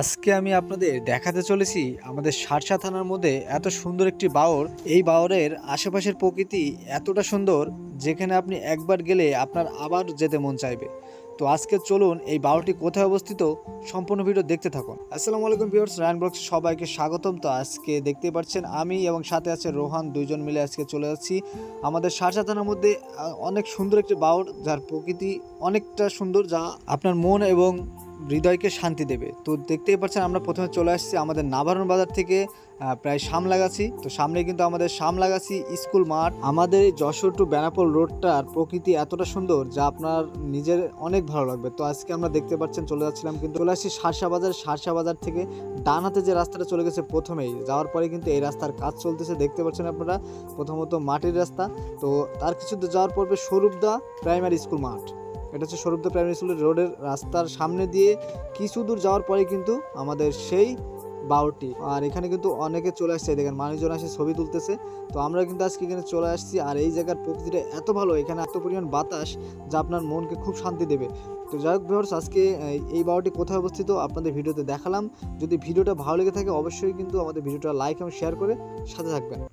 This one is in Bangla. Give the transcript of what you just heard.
আজকে আমি আপনাদের দেখাতে চলেছি আমাদের সারসা থানার মধ্যে এত সুন্দর একটি বাওর। এই বাওরের আশেপাশের প্রকৃতি এতটা সুন্দর যেখানে আপনি একবার গেলে আপনার আবার যেতে মন চাইবে। তো আজকে চলুন এই বাওরটি কোথায় অবস্থিত সম্পূর্ণ ভিডিও দেখতে থাকুন। আসসালামু আলাইকুম ভিউয়ার্স রায়ন ব্লগস সবাইকে স্বাগতম। তো আজকে দেখতে পাচ্ছেন আমি এবং সাথে আছে রোহান, দুইজন মিলে আজকে চলে যাচ্ছি আমাদের সারসা থানার মধ্যে। অনেক সুন্দর একটি বাওর, যার প্রকৃতি অনেকটা সুন্দর, যা আপনার মন এবং হৃদয়কে শান্তি দেবে। তো দেখতেই পাচ্ছেন আমরা প্রথমে চলে আসছি আমাদের নাভারণ বাজার থেকে প্রায় সামলাগাছি তো সামনে কিন্তু আমাদের সামলাগাছি স্কুল মাঠ। আমাদের এই যশোর টু বেনাপোল রোডটার প্রকৃতি এতটা সুন্দর যা আপনার নিজের অনেক ভালো লাগবে। তো আজকে আমরা দেখতে পাচ্ছেন চলে যাচ্ছিলাম কিন্তু চলে আসছি সারসা বাজার। সারসা বাজার থেকে ডান হাতে যে রাস্তাটা চলে গেছে প্রথমেই, যাওয়ার পরে কিন্তু এই রাস্তার কাজ চলতেছে, দেখতে পাচ্ছেন আপনারা। প্রথমত মাটির রাস্তা। তো তার কিছু যাওয়ার পরে স্বরূপদা প্রাইমারি স্কুল মাঠ। এটা হচ্ছে স্বরূপদা প্রাইমারি স্কুলের রোডের রাস্তার সামনে দিয়ে কিছু দূর যাওয়ার পরে কিন্তু আমাদের সেই বাউটি আর এখানে কিন্তু অনেকে চলে আসছে দেখেন মানুষজন আসে, ছবি তুলতেছে। তো আমরা কিন্তু আজকে এখানে চলে আসছি, আর এই জায়গার প্রকৃতিটা এত ভালো, এখানে এত পরিমাণ বাতাস যা আপনার মনকে খুব শান্তি দেবে। তো যাই হোক ভিউয়ার্স আজকে এই- এই বাউটি কোথায় অবস্থিত আপনাদের ভিডিওতে দেখালাম। যদি ভিডিওটা ভালো লেগে থাকে, অবশ্যই কিন্তু আমাদের ভিডিওটা লাইক এবং শেয়ার করে সাথে থাকবেন।